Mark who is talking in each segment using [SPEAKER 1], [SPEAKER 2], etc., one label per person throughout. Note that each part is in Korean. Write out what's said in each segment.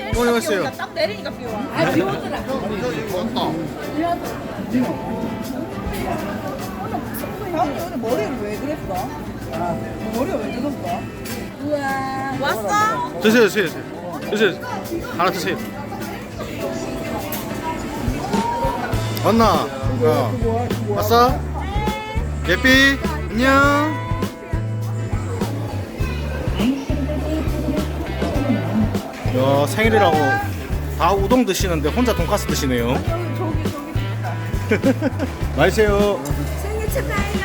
[SPEAKER 1] 어, 여보세요.
[SPEAKER 2] 딱 내리니까 비 와.
[SPEAKER 3] 아, 비 오더라.
[SPEAKER 2] 다음에 오늘 머리를 왜 그랬어? 머리가 왜 뜯었어?
[SPEAKER 3] 우와.
[SPEAKER 2] 왔어?
[SPEAKER 1] 드세요, 드세요, 드세요. 드세요. 하나 드세요. 왔나? 어. 왔어? 예삐, 안녕. 야, 생일이라고 다 우동 드시는데 혼자 돈가스 드시네요.
[SPEAKER 2] 저기 저기 저기.
[SPEAKER 1] 마세요.
[SPEAKER 3] 생일 축하해요.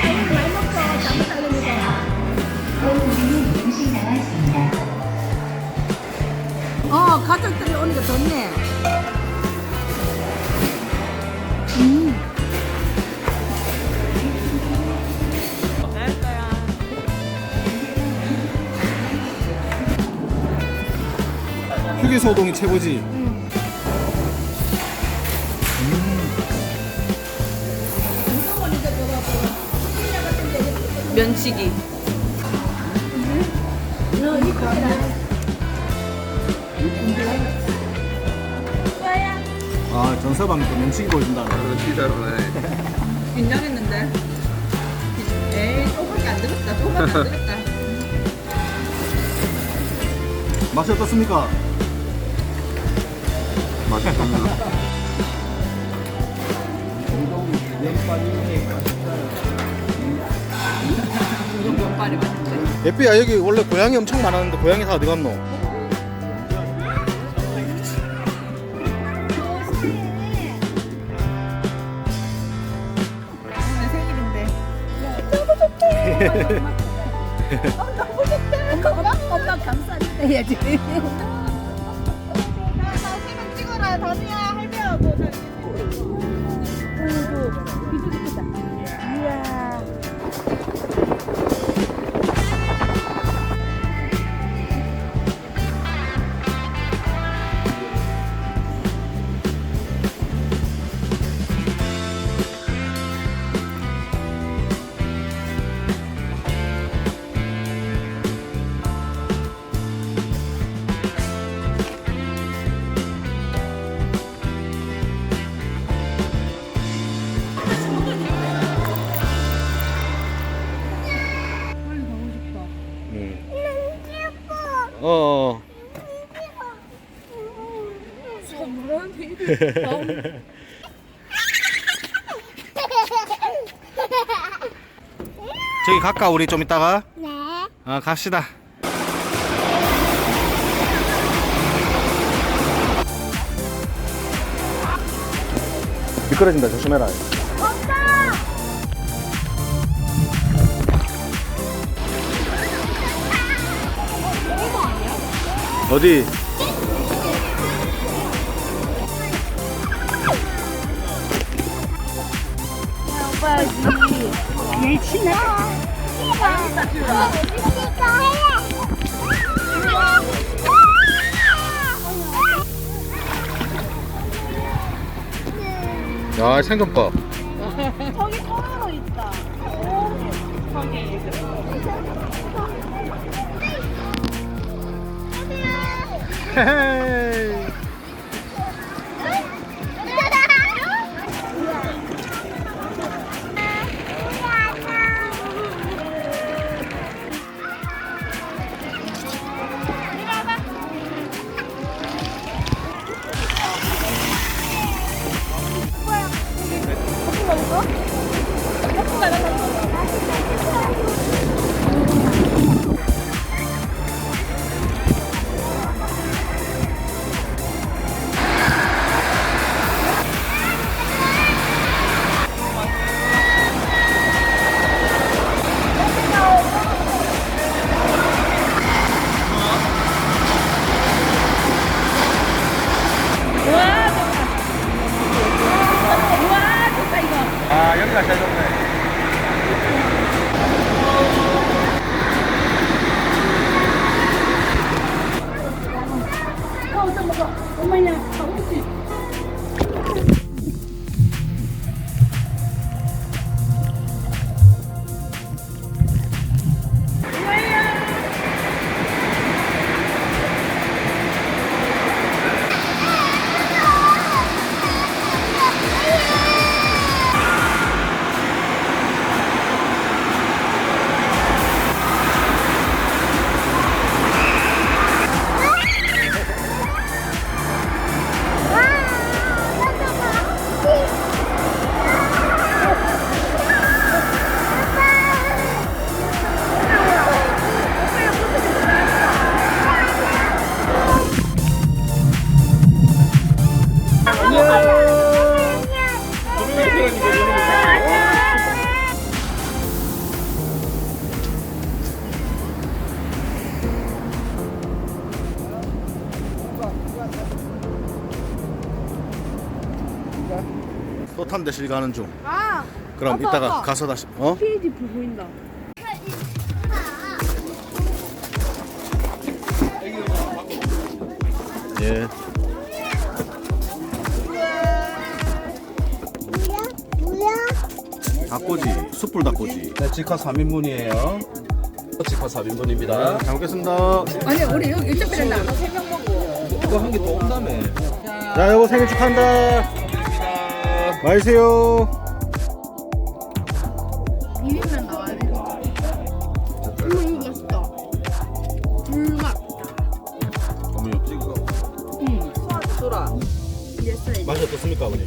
[SPEAKER 3] 아이고, 많이 먹고 잠을 자려니까. 어, 가족들이 오니까 좋네.
[SPEAKER 1] 휴게소 우동이 최고지.
[SPEAKER 2] 면치기.
[SPEAKER 1] 아, 전서방이 또 면치기 보여준다.
[SPEAKER 2] 긴장했는데. 에이 조금밖에 안 들었다. 조금밖에 안 들었다.
[SPEAKER 1] 맛이 어떻습니까?
[SPEAKER 2] 맛있대.
[SPEAKER 1] 예삐야 여기 원래 고양이 엄청 많았는데 고양이 다 어디 갔노?
[SPEAKER 2] 내 생일인데.
[SPEAKER 3] 엄마, 엄마 감사합니다 해야지.
[SPEAKER 2] 나 생일 찍어라. 다니야
[SPEAKER 1] 어. 저기 갈까 우리 좀 이따가?
[SPEAKER 3] 네.
[SPEAKER 1] 아 갑시다. 미끄러진다 조심해라. 어디?
[SPEAKER 3] 얘 친해.
[SPEAKER 1] 야 생선 봐.
[SPEAKER 3] Hehehe.
[SPEAKER 1] 또 탄대실 가는 중.
[SPEAKER 2] 아
[SPEAKER 1] 그럼
[SPEAKER 2] 아빠,
[SPEAKER 1] 이따가
[SPEAKER 2] 아빠.
[SPEAKER 1] 가서 다시 어?
[SPEAKER 2] 피디 불 보인다
[SPEAKER 1] 예. 닭꼬지, 숯불 닭꼬지.
[SPEAKER 4] 네, 직화 3인분이에요. 직화 4인분입니다.
[SPEAKER 1] 잘 먹겠습니다.
[SPEAKER 3] 아니 우리 여기 이쪽 그랬나?
[SPEAKER 4] 이거 한 개 더 온다며.
[SPEAKER 1] 자, 여보 생일 축하한다. 마이세요.
[SPEAKER 2] 비빔면 나와야 돼 어머 이거 맛있다 불맛
[SPEAKER 4] 너무 옆집 거.
[SPEAKER 1] 맛이 어떻습니까, 아버님?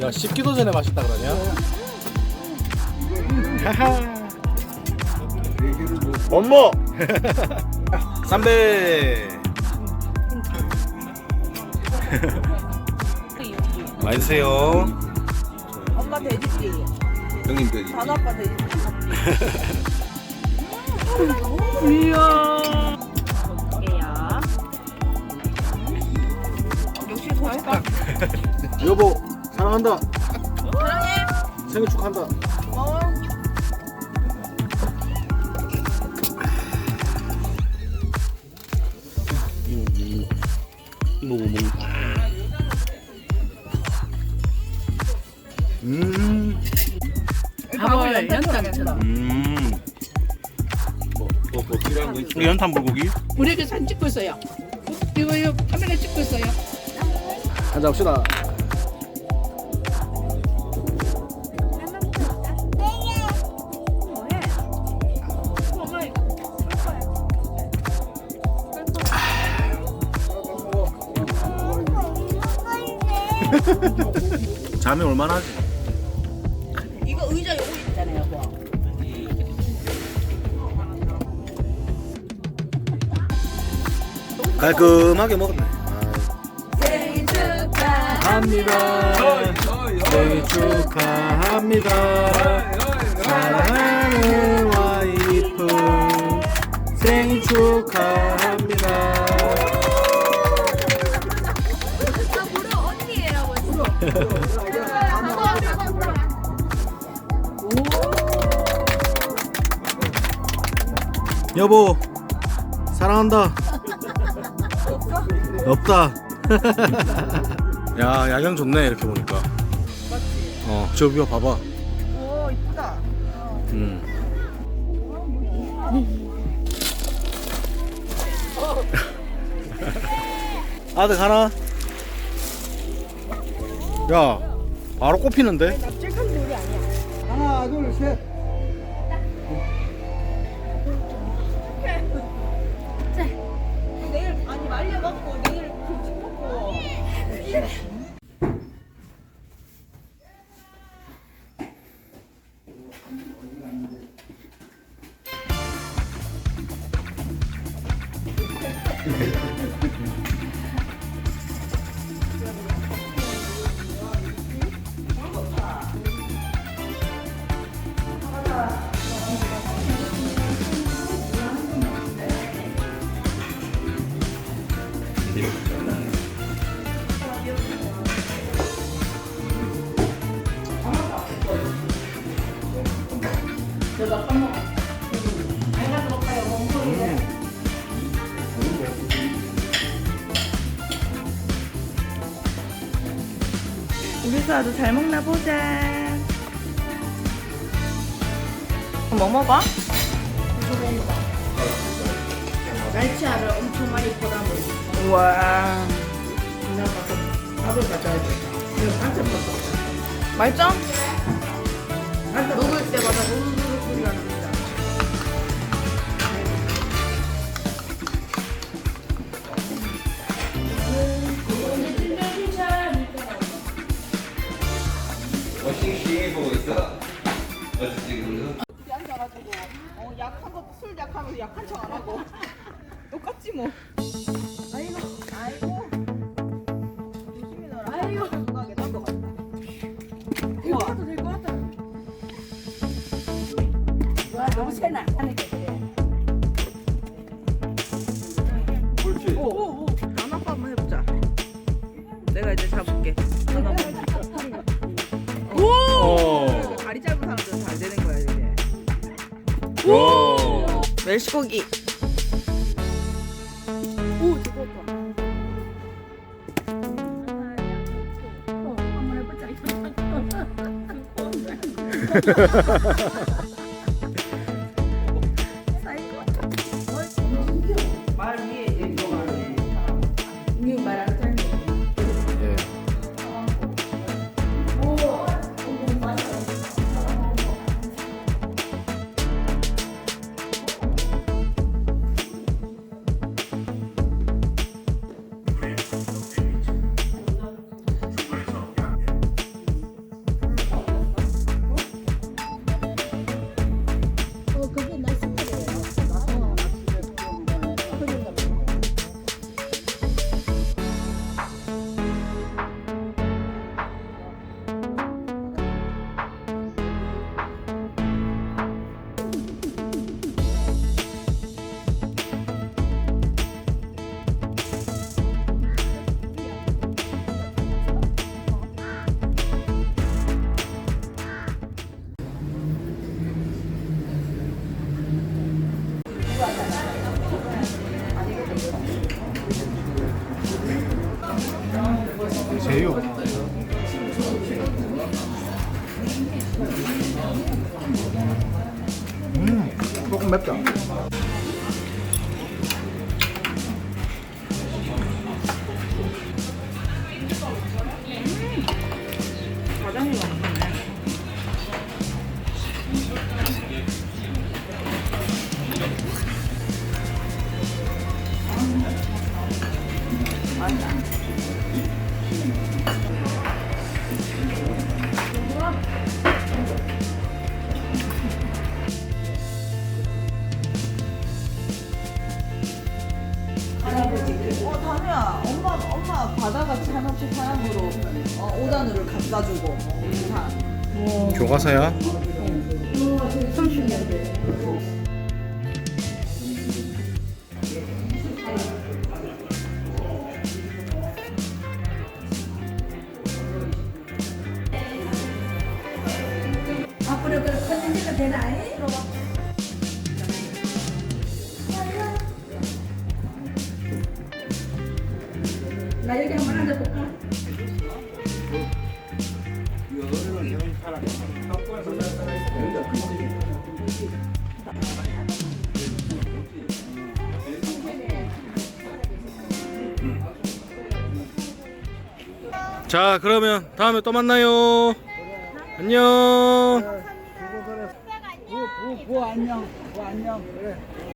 [SPEAKER 1] 야, 씹기도 전에 맛있다 그러냐? 하하. 엄마. 삼배. 많이 드세요.
[SPEAKER 2] 엄마 돼지띠
[SPEAKER 4] 형님 돼지.
[SPEAKER 2] 아빠 돼지띠 역시 맛있다
[SPEAKER 1] 여보, 사랑한다. 사랑해. 생일 축하한다.
[SPEAKER 2] 고마워
[SPEAKER 1] 음.
[SPEAKER 3] 밥을 연탄처럼.
[SPEAKER 1] 음.
[SPEAKER 4] 뭐, 뭐, 뭐 필요한 거 있어?
[SPEAKER 1] 우리 연탄 불고기
[SPEAKER 3] 우리 이렇게 사진 찍고 있어요. 이거 이거 카메라 찍고 있어요.
[SPEAKER 1] 한잔 합시다. 잠이 얼마나 하지? 깔끔하게 먹었네. 생일 축하합니다. 생일 축하합니다. 사랑하는 와이프 생일 축하합니다. 여보 사랑한다. 없다. 야 야경 좋네 이렇게 보니까. 어 저기 봐봐.
[SPEAKER 2] 오 이쁘다
[SPEAKER 1] 음. 아들 가나? 야 바로 꼽히는데?
[SPEAKER 4] 하나, 둘, 셋.
[SPEAKER 2] 수아도 잘 먹나 보자 뭐 먹어?
[SPEAKER 3] 날치알을 엄청 많이 보담을
[SPEAKER 2] 우와
[SPEAKER 3] 그냥 가서 밥을 가져야 돼. 이거 반찬 먹어.
[SPEAKER 2] 맛있어?
[SPEAKER 3] 먹을 때마다 누르
[SPEAKER 4] 있어. 어디 지금?
[SPEAKER 2] 앉아가지고 어, 약한 것도 술거 약한 척 안 하고 똑같지 뭐 아이고 아이고 조심히 넣어라 아이고 누가 될것 같아 우와
[SPEAKER 3] 될것 같다. 와, 너무 세나? 하는 게
[SPEAKER 2] 멸치고기. 말 어, 오단으를 갖다 주고 인사.
[SPEAKER 1] 교과서야?
[SPEAKER 3] 앞으 나 여기 한번 앉아볼까?
[SPEAKER 1] 자, 그러면 다음에 또 만나요. 안녕.
[SPEAKER 5] 부, 부, 부 안녕. 부 안녕. 그래.